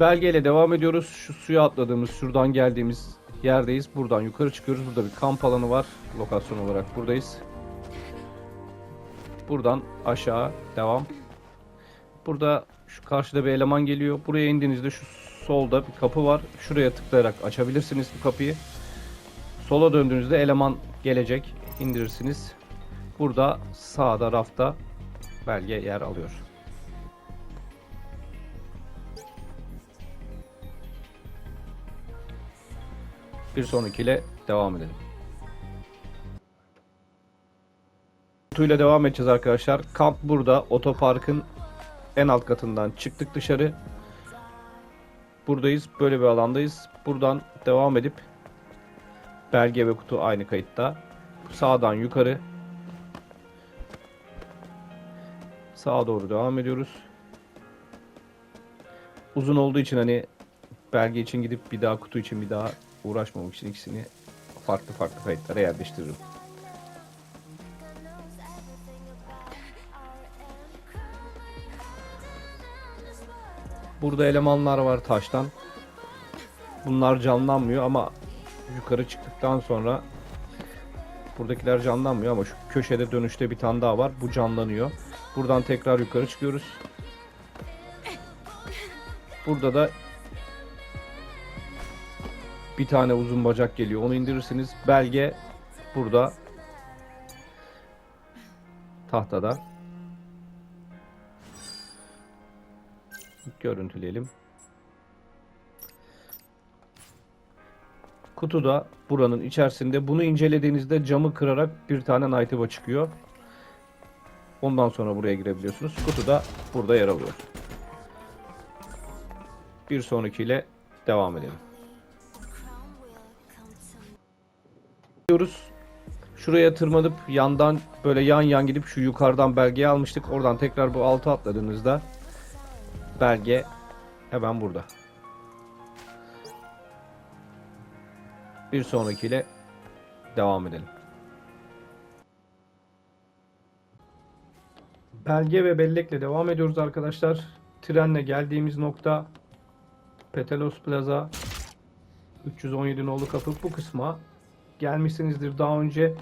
Belgeyle devam ediyoruz. Şu suya atladığımız, şuradan geldiğimiz yerdeyiz. Buradan yukarı çıkıyoruz. Burada bir kamp alanı var. Lokasyon olarak buradayız. Buradan aşağı devam. Burada şu karşıda bir eleman geliyor. Buraya indiğinizde şu solda bir kapı var. Şuraya tıklayarak açabilirsiniz bu kapıyı. Sola döndüğünüzde eleman gelecek. indirirsiniz. Burada sağda rafta belge yer alıyor. Bir sonrakiyle devam edelim. Kutuyla devam edeceğiz arkadaşlar. Kamp burada. Otoparkın en alt katından çıktık dışarı. Buradayız. Böyle bir alandayız. Buradan devam edip belge ve kutu aynı kayıtta. Sağdan yukarı sağa doğru devam ediyoruz. Uzun olduğu için hani belge için gidip bir daha kutu için bir daha uğraşmamak için ikisini farklı farklı kayıtlara yerleştiririm. Burada elemanlar var taştan. Bunlar canlanmıyor ama yukarı çıktıktan sonra buradakiler canlanmıyor ama şu köşede dönüşte bir tane daha var. Bu canlanıyor. Buradan tekrar yukarı çıkıyoruz. Burada da bir tane uzun bacak geliyor. Onu indirirsiniz. Belge burada tahtada. Görüntüleyelim. Kutu da buranın içerisinde. Bunu incelediğinizde camı kırarak bir tane Night'ıva çıkıyor. Ondan sonra buraya girebiliyorsunuz. Kutu da burada yer alıyor. Bir sonrakiyle devam edelim. Gidiyoruz. Şuraya tırmanıp yandan böyle yan yan gidip şu yukarıdan belgeyi almıştık. Oradan tekrar bu altı atladığınızda belge hemen burada. Bir sonrakiyle devam edelim. Belge ve bellekle devam ediyoruz arkadaşlar. Trenle geldiğimiz nokta Petelos Plaza 317 nolu kapı bu kısma gelmişsinizdir daha önce.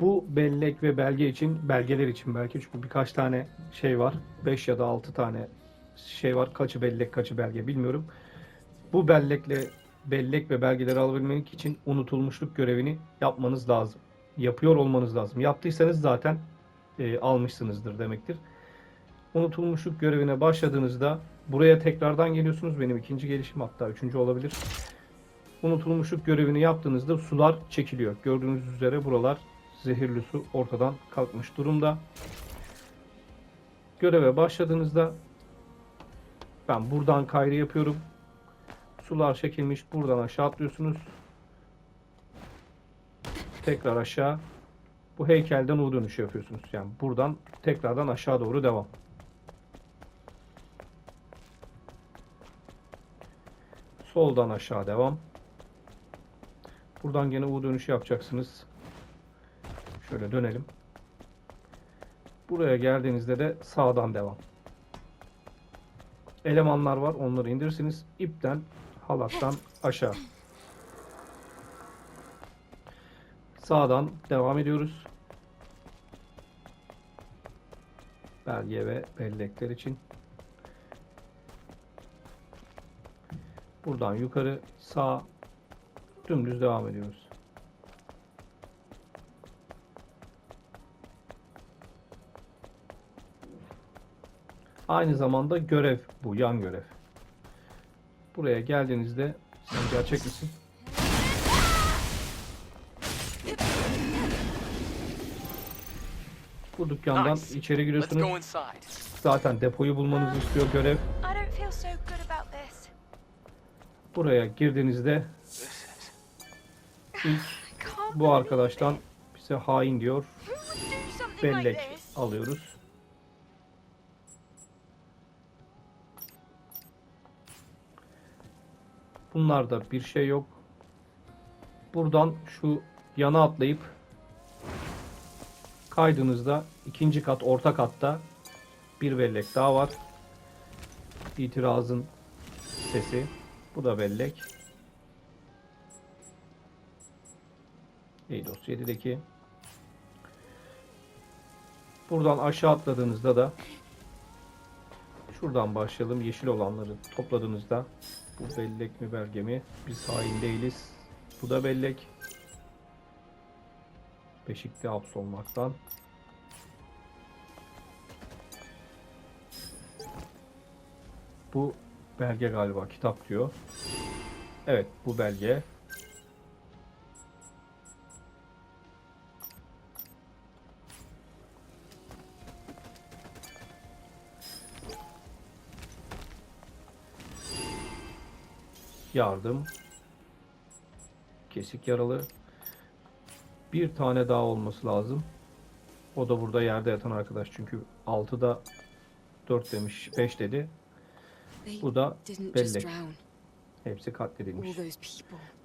Bu bellek ve belge için, belgeler için belki çünkü birkaç tane şey var. 5 ya da 6 tane şey var. Kaçı bellek, kaçı belge bilmiyorum. Bu bellekle bellek ve belgeleri alabilmek için unutulmuşluk görevini yapmanız lazım. Yapıyor olmanız lazım. Yaptıysanız zaten e, almışsınızdır demektir. Unutulmuşluk görevine başladığınızda buraya tekrardan geliyorsunuz. Benim ikinci gelişim hatta üçüncü olabilir. Unutulmuşluk görevini yaptığınızda sular çekiliyor. Gördüğünüz üzere buralar zehirli su ortadan kalkmış durumda. Göreve başladığınızda ben buradan kaydı yapıyorum. Sular çekilmiş. Buradan aşağı atlıyorsunuz. Tekrar aşağı. Bu heykelden U dönüşü yapıyorsunuz. Yani buradan tekrardan aşağı doğru devam. Soldan aşağı devam. Buradan gene U dönüşü yapacaksınız. Şöyle dönelim. Buraya geldiğinizde de sağdan devam. Elemanlar var. Onları indirirsiniz. İpten, halattan aşağı. Sağdan devam ediyoruz. Belge ve bellekler için. Buradan yukarı sağ dümdüz devam ediyoruz. Aynı zamanda görev bu, yan görev. Buraya geldiğinizde sen gerçek misin? Bu dükkandan Nice. içeri giriyorsunuz. Zaten depoyu bulmanızı istiyor görev. Buraya girdiğinizde bu arkadaştan bize hain diyor. Like Bellek alıyoruz. Bunlarda bir şey yok. Buradan şu yana atlayıp kaydığınızda ikinci kat orta katta bir bellek daha var. İtirazın sesi. Bu da bellek. Eidos 7'deki. Buradan aşağı atladığınızda da şuradan başlayalım. Yeşil olanları topladığınızda bu bellek mi belge mi? Biz hain değiliz. Bu da bellek. Beşikli hapsolmaktan. Bu belge galiba kitap diyor. Evet bu belge. Yardım. Kesik yaralı. Bir tane daha olması lazım. O da burada yerde yatan arkadaş. Çünkü 6'da 4 demiş, 5 dedi. Bu da bellek. Hepsi katledilmiş.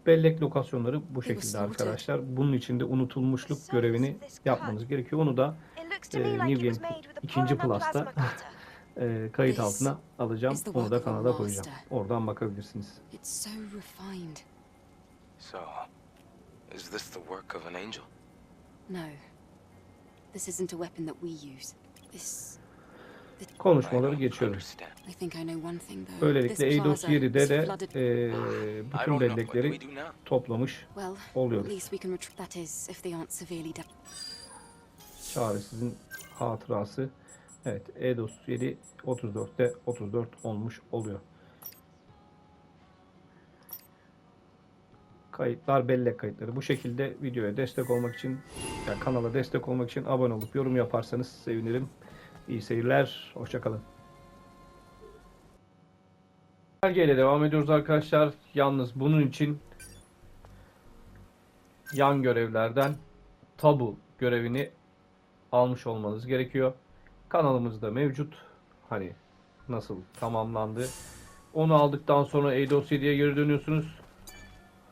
Bellek lokasyonları bu şekilde arkadaşlar. Bunun içinde unutulmuşluk görevini yapmanız gerekiyor. Onu da like New Game made with a ikinci polymer Plus'ta plasma cutter. E, kayıt altına alacağım. Onu da kanala koyacağım. Oradan bakabilirsiniz. So is this the work of an angel? No. This isn't a weapon that we use. This. Konuşmaları though. Böylelikle Eidos plaza 7'de is de e, bütün bellekleri toplamış oluyoruz. Çaresizin hatırası. Evet, Eidos 7 34'te 34 olmuş oluyor. Kayıtlar bellek kayıtları. Bu şekilde videoya destek olmak için, yani kanala destek olmak için abone olup yorum yaparsanız sevinirim. İyi seyirler, hoşçakalın. Belgeyle devam ediyoruz arkadaşlar. Yalnız bunun için yan görevlerden tabu görevini almış olmanız gerekiyor. Kanalımızda mevcut. Hani nasıl tamamlandı. Onu aldıktan sonra Eidos 7'ye geri dönüyorsunuz.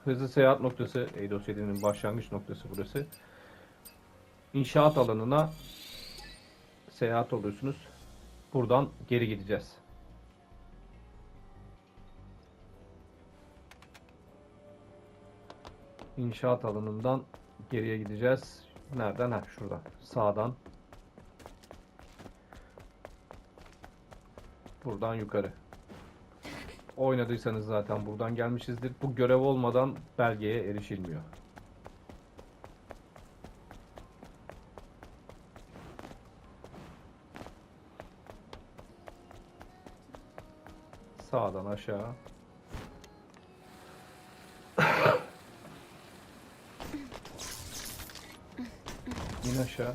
Hızlı seyahat noktası, Eidos 7'nin başlangıç noktası burası. İnşaat alanına seyahat oluyorsunuz. Buradan geri gideceğiz. İnşaat alanından geriye gideceğiz. Nereden? Ha şuradan. Sağdan. Buradan yukarı. Oynadıysanız zaten buradan gelmişizdir. Bu görev olmadan belgeye erişilmiyor. Sağdan aşağı. İn aşağı.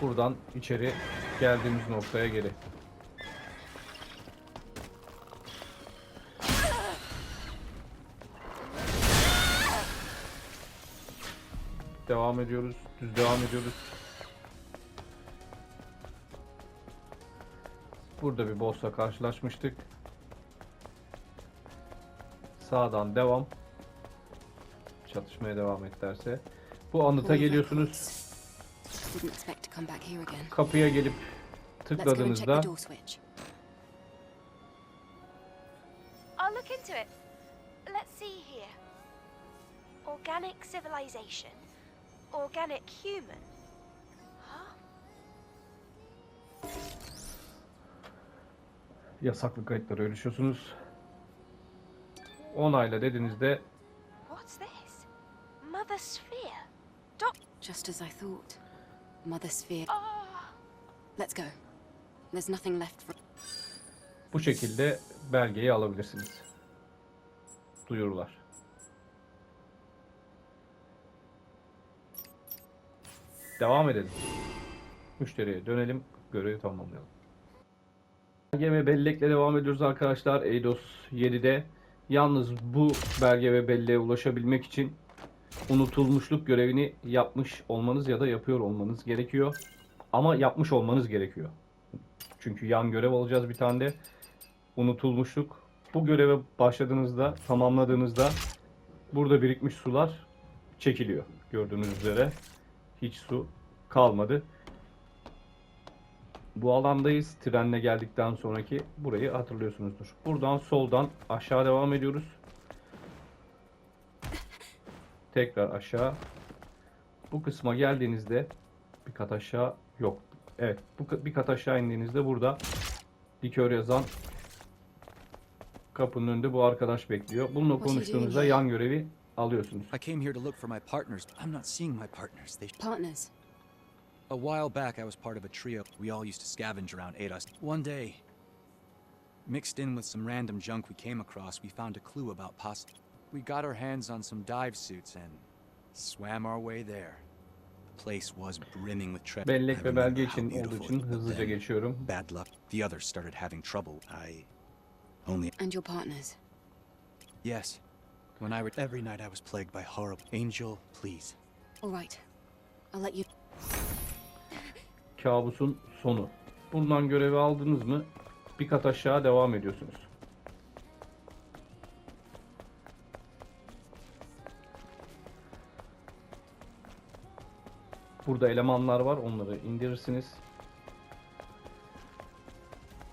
Buradan içeri geldiğimiz noktaya geri. Devam ediyoruz. Düz devam ediyoruz. Burada bir boss'la karşılaşmıştık. Sağdan devam. Çatışmaya devam et derse. Bu anıta geliyorsunuz. Kapıya gelip tıkladığınızda. Organic civilization. Organic human. Huh? yasaklı kayıtlara erişiyorsunuz. Onayla dediğinizde What's this? Mother Sphere. Just as I thought. Mother Sphere. Ah, Let's go. There's nothing left for. bu şekilde belgeyi alabilirsiniz. Duyurular. Devam edelim. Müşteriye dönelim. Görevi tamamlayalım. Belge ve bellekle devam ediyoruz arkadaşlar. Eidos 7'de. Yalnız bu belge ve belleğe ulaşabilmek için unutulmuşluk görevini yapmış olmanız ya da yapıyor olmanız gerekiyor. Ama yapmış olmanız gerekiyor. Çünkü yan görev alacağız bir tane de. Unutulmuşluk. Bu göreve başladığınızda, tamamladığınızda burada birikmiş sular çekiliyor. Gördüğünüz üzere hiç su kalmadı. bu alandayız. Trenle geldikten sonraki burayı hatırlıyorsunuzdur. Buradan soldan aşağı devam ediyoruz. Tekrar aşağı. Bu kısma geldiğinizde bir kat aşağı yok. Evet, bu bir kat aşağı indiğinizde burada likör yazan kapının önünde bu arkadaş bekliyor. Bununla konuştuğunuzda yan görevi alıyorsunuz. I came here to look for my partners, I'm not seeing my partners. They Partners. A while back, I was part of a trio. We all used to scavenge around Ados. One day, mixed in with some random junk we came across, we found a clue about Pasta. We got our hands on some dive suits and swam our way there. The place was brimming with treasure. Bellek I ve belge how için beautiful olduğu için it was, but hızlıca then geçiyorum. Bad luck. The others started having trouble. I only And your partners. yes. When I were every night, I was plagued by horrible. Angel, please. All right. I'll let you. Kabusun sonu. Buradan görevi aldınız mı bir kat aşağı devam ediyorsunuz. Burada elemanlar var. Onları indirirsiniz.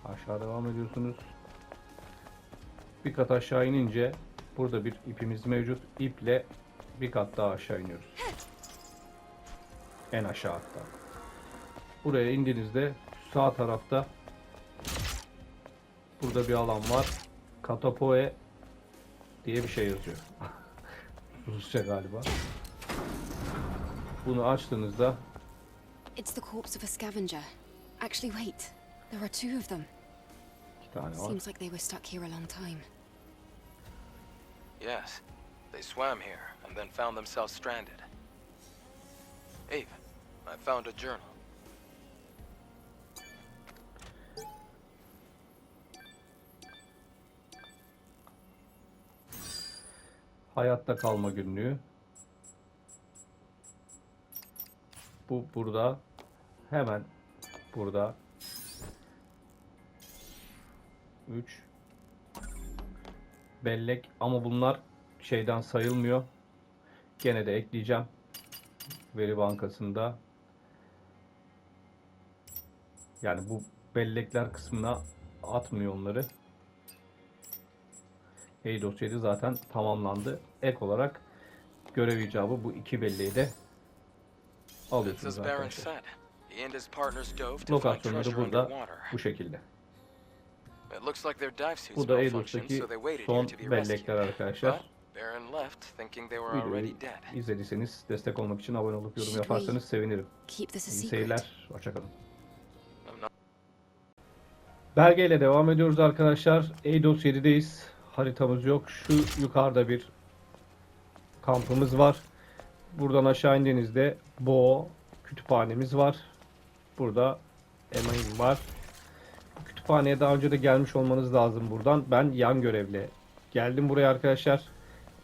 Aşağı devam ediyorsunuz. Bir kat aşağı inince burada bir ipimiz mevcut. İple bir kat daha aşağı iniyoruz. En aşağı hatta. Buraya indiğinizde sağ tarafta burada bir alan var. Katapoe diye bir şey yazıyor. Rusça galiba. Bunu açtığınızda It's the corpse of a scavenger. Actually, wait. There are two of them. Seems like they were stuck here a long time. Yes. They swam here and then found themselves stranded. Eve, I found a journal. Hayatta kalma günlüğü. Bu burada. Hemen burada. 3 Bellek ama bunlar şeyden sayılmıyor. Gene de ekleyeceğim. Veri bankasında. Yani bu bellekler kısmına atmıyor onları. E dosyaydı zaten tamamlandı. Ek olarak görev icabı bu iki belleği de alıyorsunuz arkadaşlar. Lokasyonları burada bu şekilde. Bu da malfunctioned, Eidos'taki so they waited here son to be bellekler arkadaşlar. But Baron left thinking they were Videoyu already dead. izlediyseniz destek olmak için abone olup yorum yaparsanız sevinirim. Keep this a İyi seyirler. Hoşçakalın. I'm not Belgeyle devam ediyoruz arkadaşlar. Eidos 7'deyiz. Haritamız yok. Şu yukarıda bir kampımız var. Buradan aşağı indiğinizde Bo kütüphanemiz var. Burada Email var. Kütüphaneye daha önce de gelmiş olmanız lazım buradan. Ben yan görevle geldim buraya arkadaşlar.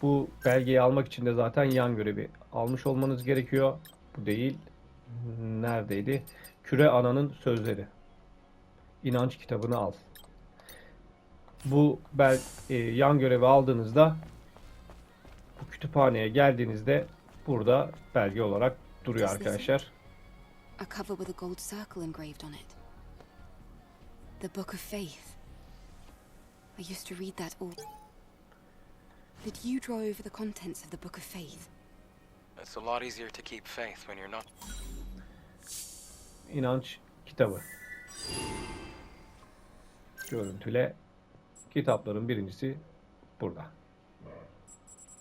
Bu belgeyi almak için de zaten yan görevi almış olmanız gerekiyor. Bu değil. Neredeydi? Küre Ana'nın sözleri inanç kitabını al. Bu bel e, yan görevi aldığınızda bu kütüphaneye geldiğinizde burada belge olarak duruyor arkadaşlar. A cover with a gold circle engraved on it. The Book of Faith. I used to read that all. Did you draw over the contents of the Book of Faith? It's a lot easier to keep faith when you're not İnanç kitabı. Görüntüle kitapların birincisi burada.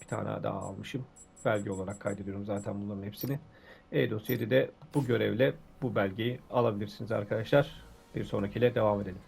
Bir tane daha almışım. Belge olarak kaydediyorum zaten bunların hepsini. E-Dosya 7'de bu görevle bu belgeyi alabilirsiniz arkadaşlar. Bir sonrakiyle devam edelim.